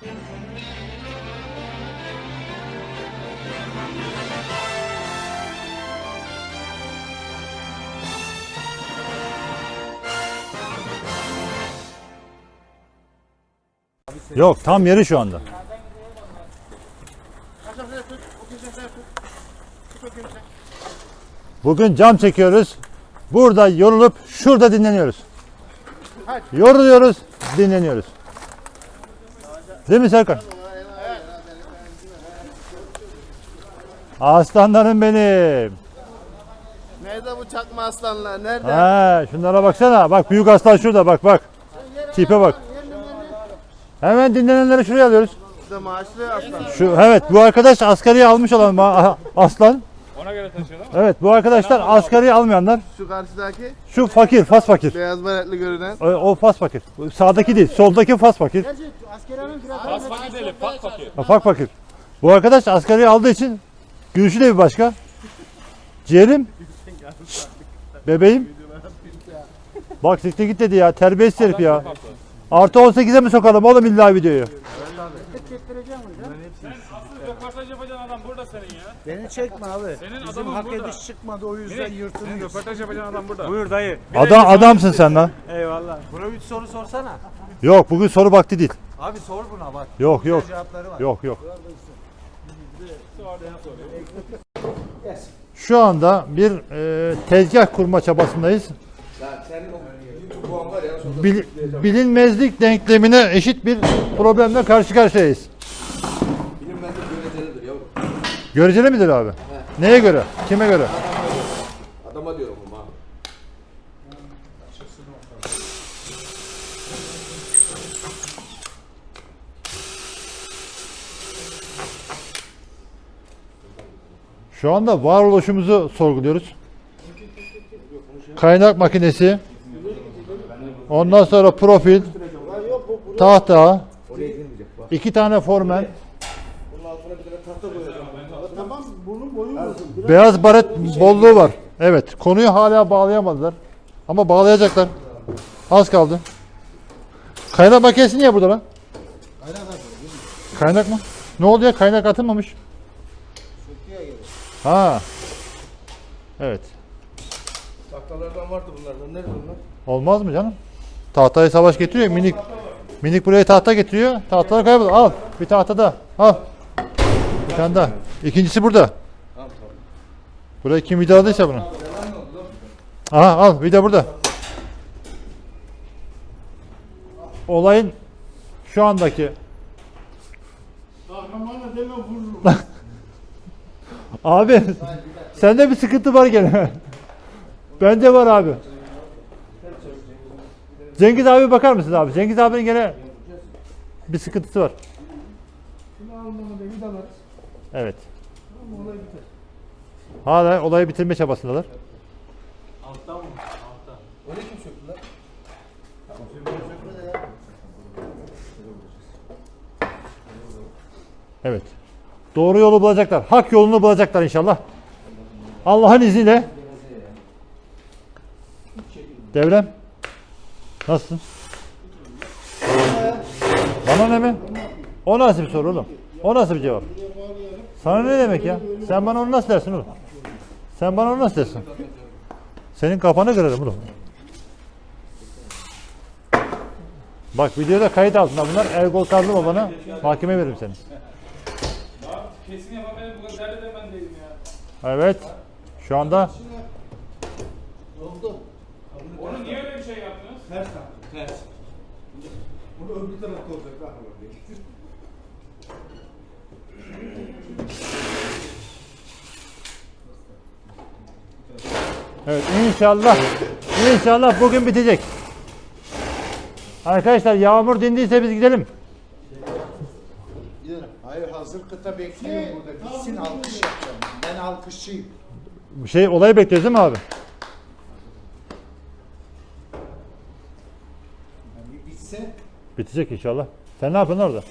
Yok tam yeri şu anda. Bugün cam çekiyoruz. Burada yorulup şurada dinleniyoruz. Yoruluyoruz, dinleniyoruz. Değil mi Serkan? Aslanlarım benim. Nerede bu çakma aslanlar? Nerede? Ha, şunlara baksana. Bak büyük aslan şurada bak bak. Tipe bak. Hemen dinlenenleri şuraya alıyoruz. İşte maaşlı aslan. Şu evet bu arkadaş asgariye almış olan ma- aslan. Ona göre taşıyalım. Evet bu arkadaşlar asgariye almayanlar. Şu karşıdaki Şu fakir, fas fakir. beyaz beretli görünen. O, o fas fakir. Sağdaki değil, soldaki fas fakir. Fas fakir değil, fak fakir. Ha, Fak fakir. Bu arkadaş asgariye aldığı için gülüşü de bir başka. Ciğerim. Şşt, Bebeğim. Bak siktir git dedi ya. Terbiyesiz herif ya. Artı 18'e mi sokalım oğlum illa videoyu? Sen asıl röportaj yapacağın adam burada senin ya. Beni çekme abi. Senin Bizim adamın hak burada. ediş çıkmadı o yüzden Senin, senin yırtınıyoruz. röportaj yapacağın adam burada. Buyur dayı. Adam adamsın sen lan. Eyvallah. Buna bir soru sorsana. Yok bugün soru vakti değil. Abi sor buna bak. Yok yok. Cevapları var. Yok yok. Şu anda bir e, tezgah kurma çabasındayız. Bil- bilinmezlik denklemine eşit bir problemle karşı karşıyayız. Göreceli midir abi? Neye göre? Kime göre? Adama diyorum ama. Şu anda varoluşumuzu sorguluyoruz. Kaynak makinesi. Ondan sonra profil. Tahta. iki tane formen. Beyaz baret bolluğu var. Evet. Konuyu hala bağlayamadılar. Ama bağlayacaklar. Az kaldı. Kaynak makinesi niye burada lan? Kaynak mı? Ne oldu ya? Kaynak atılmamış. Ha. Evet. Tahtalardan vardı bunlardan. Nerede bunlar? Olmaz mı canım? Tahtayı savaş getiriyor. Minik minik buraya tahta getiriyor. Tahtalar kayboldu. Al. Bir tahta da. Al. Bir tane daha. İkincisi burada. Buraya kim vidaladıysa bunu. Aha al vida burada. Olayın şu andaki Abi sende bir sıkıntı var gene. Bende var abi. Cengiz abi bakar mısın abi? Cengiz abinin gene bir sıkıntısı var. Evet. Hala olayı bitirme çabasındalar. Evet. Doğru yolu bulacaklar. Hak yolunu bulacaklar inşallah. Allah'ın izniyle. Devrem. Nasılsın? Bana ne mi? O nasıl bir soru oğlum? O nasıl bir cevap? Sana ne demek ya? Sen bana onu nasıl dersin oğlum? Sen bana onu nasıl dersin? Senin kafanı kırarım oğlum. Bak videoda kayıt altında bunlar. Ergol Karlı babana mahkeme veririm seni. Kesin yapamayız bu kadar derdi de ben değilim ya. Evet. Şu anda Onu niye öyle bir şey yaptınız? Bunu öbür tarafta olacak. Daha Evet inşallah inşallah bugün bitecek. Arkadaşlar yağmur dindiyse biz gidelim. Hayır hazır kıta bekliyorum burada. Bitsin alkış yapacağım. Ben alkışçıyım. Bir şey olayı bekliyoruz değil mi abi? Yani bitse Bitecek inşallah. Sen ne yapıyorsun orada?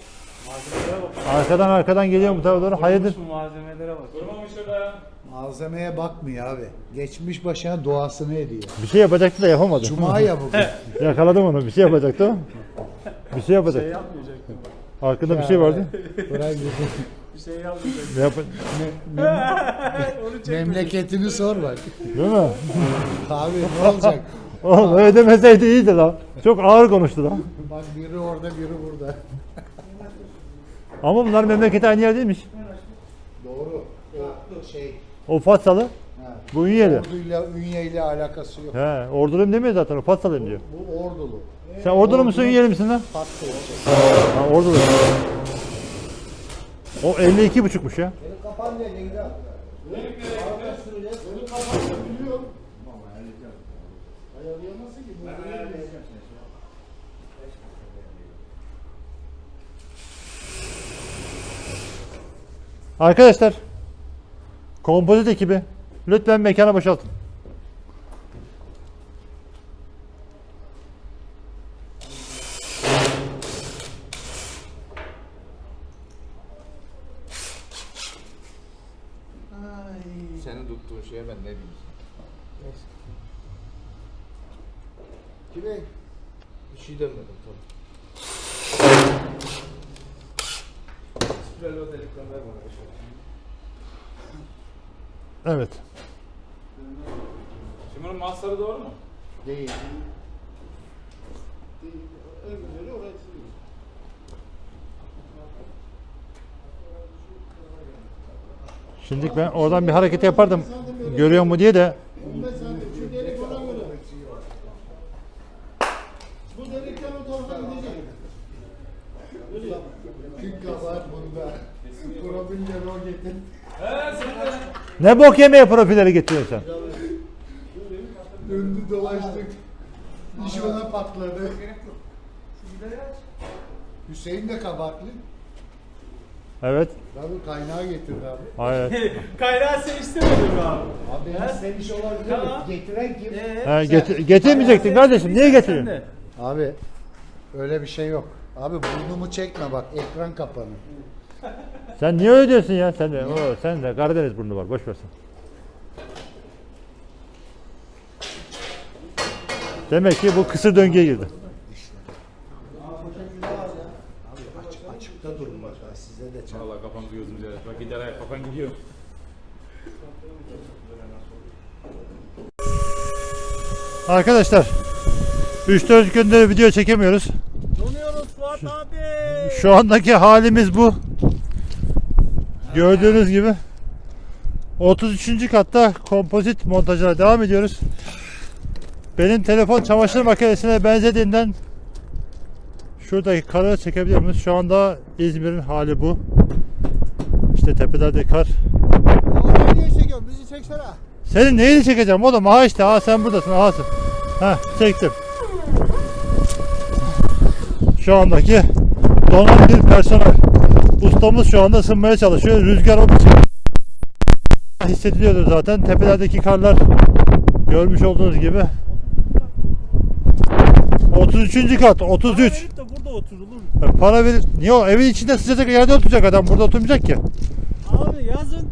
Arkadan arkadan geliyor bu tarafa doğru. Hayırdır? malzemelere bak. Malzemeye bakmıyor abi. Geçmiş başına doğasını ediyor. Bir şey yapacaktı da yapamadı. Cuma ya bugün. Yakaladım onu. Bir şey yapacaktı o. Bir şey yapacak. Arkada bir şey vardı. Bırak. Bir şey yazdım. Ne yapın? Onu çek. Memleketini sor bak. Değil mi? Abi ne olacak? Oğlum öyle demeseydi iyiydi lan. Çok ağır konuştu lan. Bak biri orada biri burada. Ama bunlar memleketi aynı yer değilmiş. Doğru. O şey. O Fatsalı, Ha. bu Ünyeli. Orduyla, ünyeyle alakası yok. He, orduluyum demiyor zaten o Fatsalıyım diyor. Bu ordulu. Sen ordulu musun Ünyeli misin lan? Fatsa. Ha ordulu. O 52 buçukmuş ya. Kapan diye gidiyor. Arkadaşlar kompozit ekibi lütfen mekanı boşaltın. Senin tuttuğun şeye ben ne diyeyim? Kime? Bir şey demedim tabii. Spirali özellikten ver bana. Evet. Şimdi bunun masları doğru mu? Değil. Şimdi ben oradan bir hareket yapardım. Görüyor mu diye de Bu delikten o tarafa gidecek. Kim kabahat bunda? Profilleri o getir. He sen de. Ne bok yemeye profilleri getiriyorsun sen? Döndü dolaştık. İş ona patladı. Hüseyin de kabahatli. Evet. Tabii kaynağı getirdi abi. Hayır. Kaynağı sen istemedin mi abi? Abi sen iş olabilir mi? Tamam. Getiren kim? Ha, getir, getirmeyecektin kardeşim. Niye getiriyorsun? Abi öyle bir şey yok. Abi burnumu çekme bak ekran kapanır. Sen niye öyle diyorsun ya? Sen de, o, sen de Karadeniz burnu var. Boş versin. Demek ki bu kısır döngüye girdi. Açık, açıkta durun bak ha, size de çarp. Valla kafamızı gözümüzü yere. Bak gider ayak kafan gidiyor. Arkadaşlar 3-4 gündür video çekemiyoruz. Donuyoruz Fuat abi. Şu andaki halimiz bu. Gördüğünüz gibi 33. katta kompozit montajına devam ediyoruz. Benim telefon çamaşır makinesine benzediğinden şuradaki karı çekebiliyor muyuz? Şu anda İzmir'in hali bu. İşte tepelerde kar. Ama niye çekiyorsun? Bizi çeksene. Senin neyini çekeceğim oğlum? Aha işte aha sen buradasın ahasın. Heh çektim. Şu andaki donan bir personel. Ustamız şu anda ısınmaya çalışıyor. Rüzgar o biçim hissediliyordur zaten. Tepelerdeki karlar görmüş olduğunuz gibi. 33. kat 33. de burada oturulur? Ya Para verir. Niye o? Evin içinde sıcacık yerde oturacak adam. Burada oturmayacak ki. Abi yazın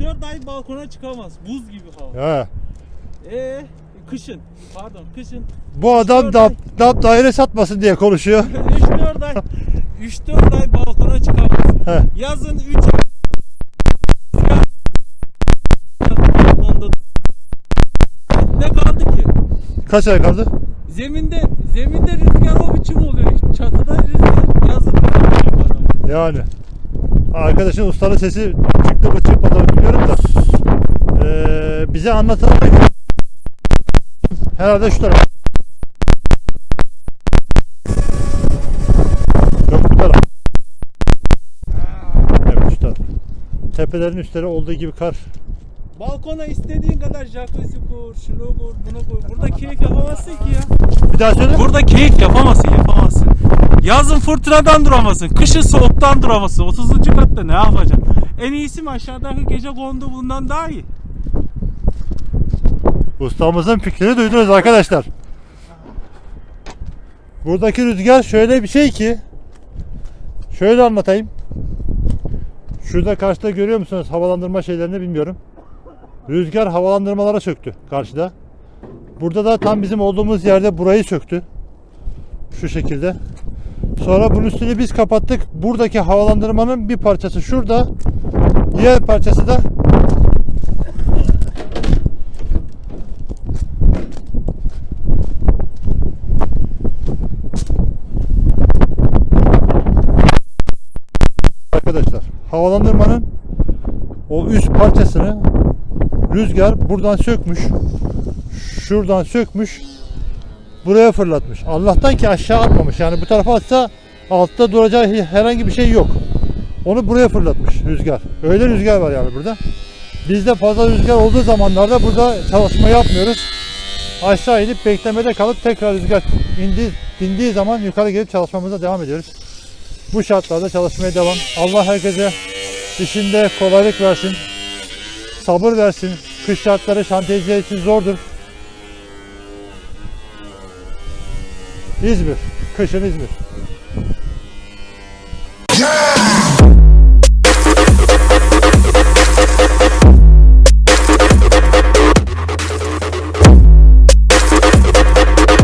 3-4 ay balkona çıkamaz. Buz gibi hava. Ya. Ee, kışın. Pardon kışın Bu adam dap, dap daire satmasın diye konuşuyor. 3-4 ay 3-4 ay balkona çıkamaz. Heh. Yazın 3 ay balkonda ne kaldı ki? Kaç ay kaldı? Zeminde zeminde rüzgar o biçim oluyor. Çatıda rüzgar yazın adam. Yani. Arkadaşın ustanın sesi çıktı mı çıkmadı mı bilmiyorum da. Ee, bize anlatılan herhalde şu taraf. Tepelerin üstleri olduğu gibi kar. Balkona istediğin kadar jacuzzi kur, şunu kur, bunu kur. Burada keyif yapamazsın ki ya. Bir daha söyle. Burada keyif yapamazsın, yapamazsın. Yazın fırtınadan duramazsın, kışın soğuktan duramazsın. 30. katta ne yapacaksın? En iyisi mi aşağıdaki gece kondu bundan daha iyi. Ustamızın fikrini duydunuz arkadaşlar. Buradaki rüzgar şöyle bir şey ki şöyle anlatayım. Şurada karşıda görüyor musunuz havalandırma şeylerini bilmiyorum. Rüzgar havalandırmalara çöktü karşıda. Burada da tam bizim olduğumuz yerde burayı çöktü. Şu şekilde. Sonra bunun üstünü biz kapattık. Buradaki havalandırmanın bir parçası şurada. Diğer parçası da Arkadaşlar havalandırmanın o üst parçasını rüzgar buradan sökmüş. Şuradan sökmüş. Buraya fırlatmış. Allah'tan ki aşağı atmamış. Yani bu tarafa atsa altta duracağı herhangi bir şey yok. Onu buraya fırlatmış rüzgar. Öyle rüzgar var yani burada. Bizde fazla rüzgar olduğu zamanlarda burada çalışma yapmıyoruz. Aşağı inip beklemede kalıp tekrar rüzgar indi, dindiği zaman yukarı gelip çalışmamıza devam ediyoruz. Bu şartlarda çalışmaya devam. Allah herkese işinde kolaylık versin. Sabır versin. Kış şartları şantiyeciler için zordur. İzmir. Kışın İzmir.